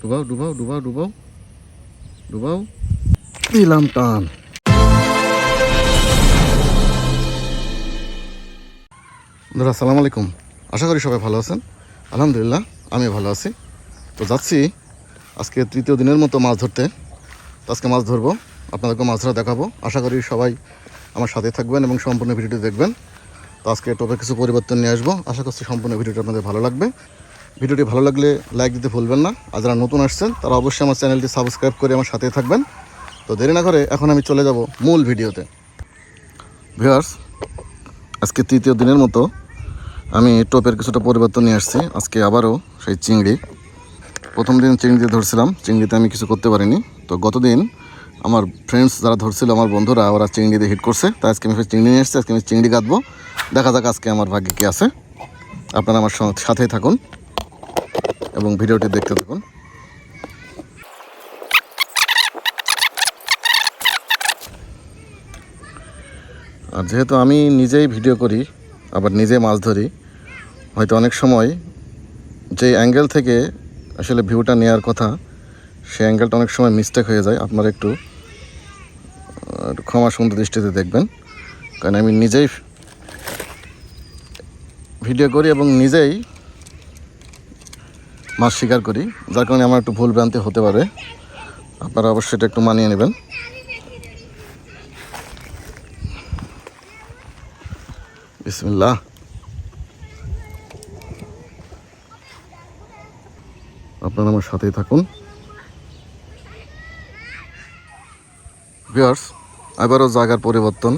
ডুবাও ডুবাও ডুবাও ডুবাও ডুবাও দিলাম টান বন্ধুরা আসসালামু আলাইকুম। আশা করি সবাই ভালো আছেন। আলহামদুলিল্লাহ আমি ভালো আছি। তো যাচ্ছি আজকে তৃতীয় দিনের মতো মাছ ধরতে। তো আজকে মাছ ধরবো আপনাদেরকে মাছ ধরা দেখাবো। আশা করি সবাই আমার সাথে থাকবেন এবং সম্পূর্ণ ভিডিওটি দেখবেন। তো আজকে টোপে কিছু পরিবর্তন নিয়ে আসব। আশা করছি সম্পূর্ণ ভিডিওটি আপনাদের ভালো লাগবে। ভিডিওটি ভালো লাগলে লাইক দিতে ভুলবেন না। আর যারা নতুন আসছেন, তারা অবশ্যই আমার চ্যানেলটি সাবস্ক্রাইব করে আমার সাথে থাকবেন। তো দেরি না করে এখন আমি চলে যাব মূল ভিডিওতে। ভিউয়ার্স, আজকে তৃতীয় দিনের মতো আমি টোপের কিছুটা পরিবর্তন নিয়ে আসছি। আজকে আবারও সেই চিংড়ি। প্রথম দিন চিংড়ি দিয়ে ধরছিলাম। চিংড়িতে আমি কিছু করতে পারিনি। তো গতদিন আমার ফ্রেন্ডস যারা ধরছিল, আমার বন্ধুরা, ওরা চিংড়ি দিয়ে হিট করছে। তাই আজকে আমি চিংড়ি নিয়ে এসেছি। আজকে আমি চিংড়ি কাঁদবো দেখা যাক আজকে আমার ভাগ্যে কী আছে। আপনারা আমার সাথেই থাকুন। এবং ভিডিওটি দেখতে থাকুন। আর যেহেতু আমি নিজেই ভিডিও করি, আবার নিজে মাছ ধরি, হয়তো অনেক সময় যে অ্যাঙ্গেল থেকে আসলে ভিউটা নেওয়ার কথা, সেই অ্যাঙ্গেলটা অনেক সময় মিস্টেক হয়ে যায়। আপনারা একটু একটু ক্ষমা সুন্দর দৃষ্টিতে দেখবেন। কারণ আমি নিজেই ভিডিও করি এবং নিজেই মাছ শিকার করি, যার কারণে আমার একটু ভুল ভ্রান্তি হতে পারে। আপনারা অবশ্যই এটা একটু মানিয়ে নেবেন। বিসমিল্লাহ। আপনারা আমার সাথেই থাকুন। ভিউয়ার্স, আবারও জায়গার পরিবর্তন।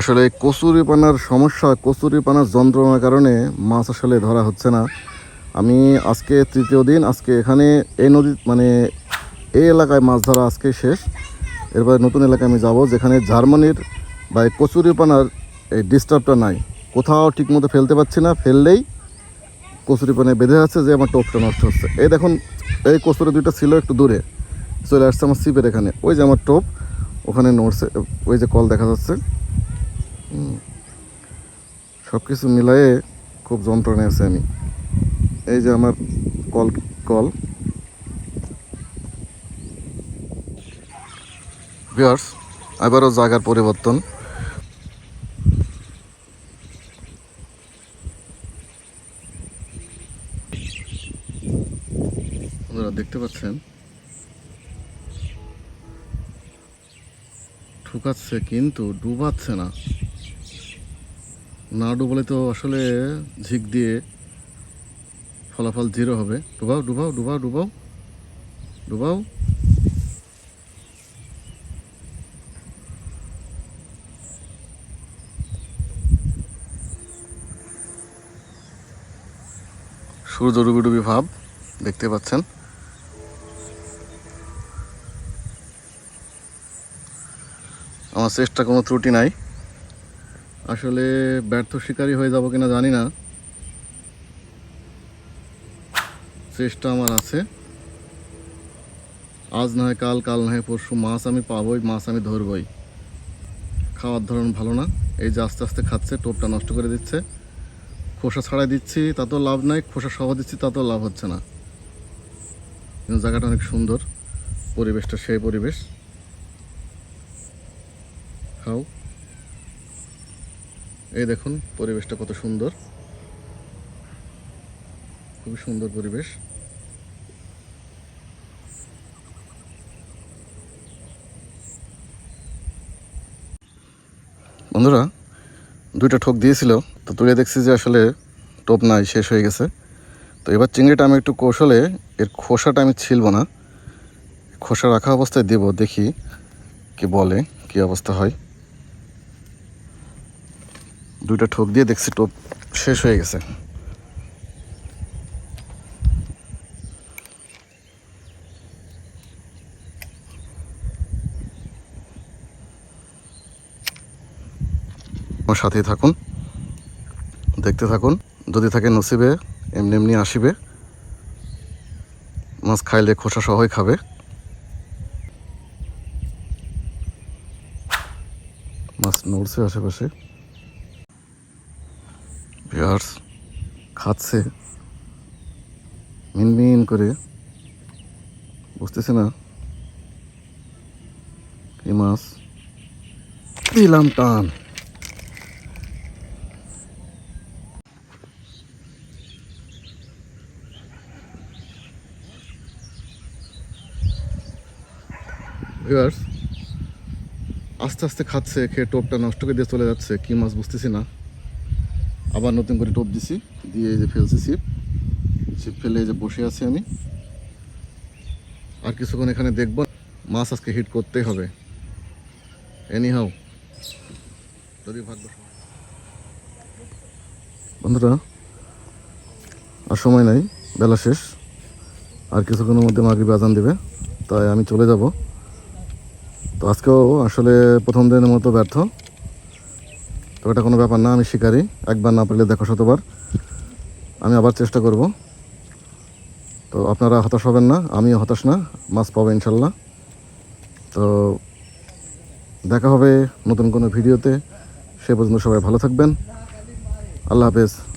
আসলে কচুরিপানার সমস্যা, কচুরিপানার যন্ত্রণার কারণে মাছ আসলে ধরা হচ্ছে না। আমি আজকে তৃতীয় দিন, আজকে এখানে এই নদী মানে এই এলাকায় মাছ ধরা আজকে শেষ। এরপরে নতুন এলাকায় আমি যাব, যেখানে জার্মানির বা এই কচুরিপানার এই ডিস্টার্বটা নাই। কোথাও ঠিকমতো ফেলতে পারছি না, ফেললেই কচুরিপানায় বেঁধে যাচ্ছে যে আমার টোপটা নষ্ট হচ্ছে। এই দেখুন, এই কচুরি দুইটা ছিল একটু দূরে, চলে আসছে আমার সিপের এখানে। ওই যে আমার টোপ, ওখানে নড়ছে, ওই যে কল দেখা যাচ্ছে। সব কিছু মিলায়ে খুব যন্ত্রণায় আছে আমি। এই যে আমার কল কল। ভিউয়ার্স আবারও জায়গার পরিবর্তন। আপনারা দেখতে পাচ্ছেন? ঠুকাচ্ছে কিন্তু, ডুবাচ্ছে না। না ডুবলে তো আসলে ঝিক দিয়ে ফলাফল জিরো হবে। ডুবাও ডুবাও ডুবাও ডুবাও। ডুবাও। সূর্য ডুবি ডুবি ভাব দেখতে পাচ্ছেন। আমার চেষ্টা কোনো ত্রুটি নাই। আসলে ব্যর্থ শিকারী হয়ে যাব কিনা জানি না। চেষ্টা আমার আছে। আজ না হয় কাল কাল না হয় পরশু। মাছ আমি পাবোই, মাছ আমি ধরবই। খাওয়ার ধরন ভালো না। এই যে আস্তে আস্তে খাচ্ছে, টোপটা নষ্ট করে দিচ্ছে। খোসা ছাড়াই দিচ্ছি তাতেও লাভ নাই। খোসা সহ দিচ্ছি তাতেও লাভ হচ্ছে না। কিন্তু জায়গাটা অনেক সুন্দর। পরিবেশটা সেই পরিবেশ। খাও। এই দেখুন, পরিবেশটা কত সুন্দর। খুবই সুন্দর পরিবেশ। বন্ধুরা, দুইটা ঠোক দিয়েছিল, তো তুলে দেখছি যে আসলে টোপ নাই, শেষ হয়ে গেছে। তো এবার চিংড়িটা আমি একটু কৌশলে, এর খোসাটা আমি ছিলব না। খোসা রাখা অবস্থায় দেব, দেখি কি বলে, কি অবস্থা হয়। দুইটা ঠোক দিয়ে দেখছি টোপ শেষ হয়ে গেছে। আমার সাথেই থাকুন। দেখতে থাকুন। যদি থাকে নসিবে, এমনি এমনি আসিবে। মাছ খাইলে খোসা সহই খাবে। মাছ নড়ছে আশেপাশে। ভিউয়ার্স, খাচ্ছে। মিনমিন করে। বুঝতেছি না। এই মাছ, দিলাম টান। ভিউয়ার্স আস্তে আস্তে খাচ্ছে, খেয়ে টোপটা নষ্ট করে দিয়ে চলে যাচ্ছে, কি মাছ বুঝতেছি না। আবার নতুন করে টোপ দিছি, দিয়ে এই যে ফেলছি ছিপ। ছিপ ফেলে যে বসে আছি আমি। আর কিছুক্ষণ এখানে দেখব, মাছ আজকে হিট করতেই হবে। এনি হাউ যদি ভাগ্য। বন্ধুরা, আর সময় নাই, বেলা শেষ। আর কিছুক্ষণের মধ্যে মাগরিব বাজান দেবে, তাই আমি চলে যাব। তো আজকেও আসলে প্রথম দিনের মতো ব্যর্থ। তো এটা কোনো ব্যাপার না, আমি শিকারি। একবার না পারলে দেখো শতবার। আমি আবার চেষ্টা করব। তো আপনারা হতাশ হবেন না, আমিও হতাশ না, মাছ পাবো ইনশাল্লাহ। তো দেখা হবে নতুন কোনো ভিডিওতে। সে পর্যন্ত সবাই ভালো থাকবেন। আল্লাহ হাফেজ।